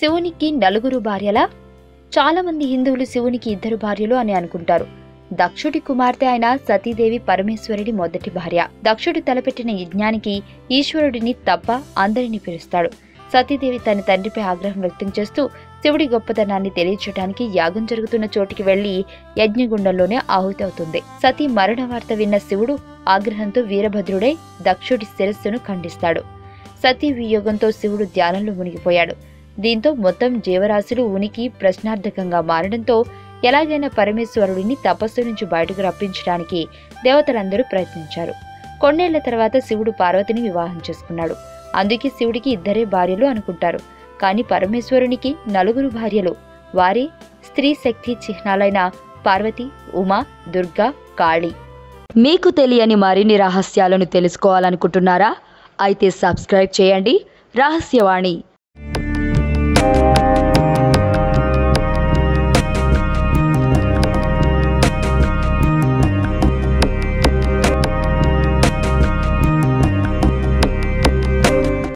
శివునికి నలుగురు భార్యల? చాలామంది హిందువులు శివునికి ఇద్దరు భార్యలు అని అనుకుంటారు. దక్షుడి కుమార్తె అయిన సతీదేవి పరమేశ్వరుడి మొదటి భార్య. దక్షుడు తలపెట్టిన యజ్ఞానికి ఈశ్వరుడిని తప్ప అందరిని పిలుస్తాడు. సతీదేవి తన తండ్రిపై ఆగ్రహం వ్యక్తం చేస్తూ శివుడి గొప్పతనాన్ని తెలియచేయడానికి యాగం జరుగుతున్న చోటికి వెళ్ళి యజ్ఞగుండంలోనే ఆహుతి అవుతుంది సతీ మరణ వార్త విన్న శివుడు ఆగ్రహంతో వీరభద్రుడై దక్షుడి శిరస్సును ఖండిస్తాడు. సతీ వియోగంతో శివుడు ధ్యానంలో మునిగిపోయాడు. దీంతో మొత్తం జీవరాశులు ఉనికి ప్రశ్నార్థకంగా మారడంతో ఎలాగైనా పరమేశ్వరుడిని తపస్సు నుంచి బయటకు రప్పించడానికి దేవతలందరూ ప్రయత్నించారు. కొన్నేళ్ళ తర్వాత శివుడు పార్వతిని వివాహం చేసుకున్నాడు. అందుకే శివుడికి ఇద్దరే భార్యలు అనుకుంటారు. కానీ పరమేశ్వరునికి నలుగురు భార్యలు. వారి స్త్రీ శక్తి చిహ్నాలైన పార్వతి ఉమా దుర్గా కాళీ. మీకు తెలియని మరిన్ని రహస్యాలను తెలుసుకోవాలనుకుంటున్నారా? అయితే సబ్స్క్రైబ్ చేయండి. రహస్యవాణి.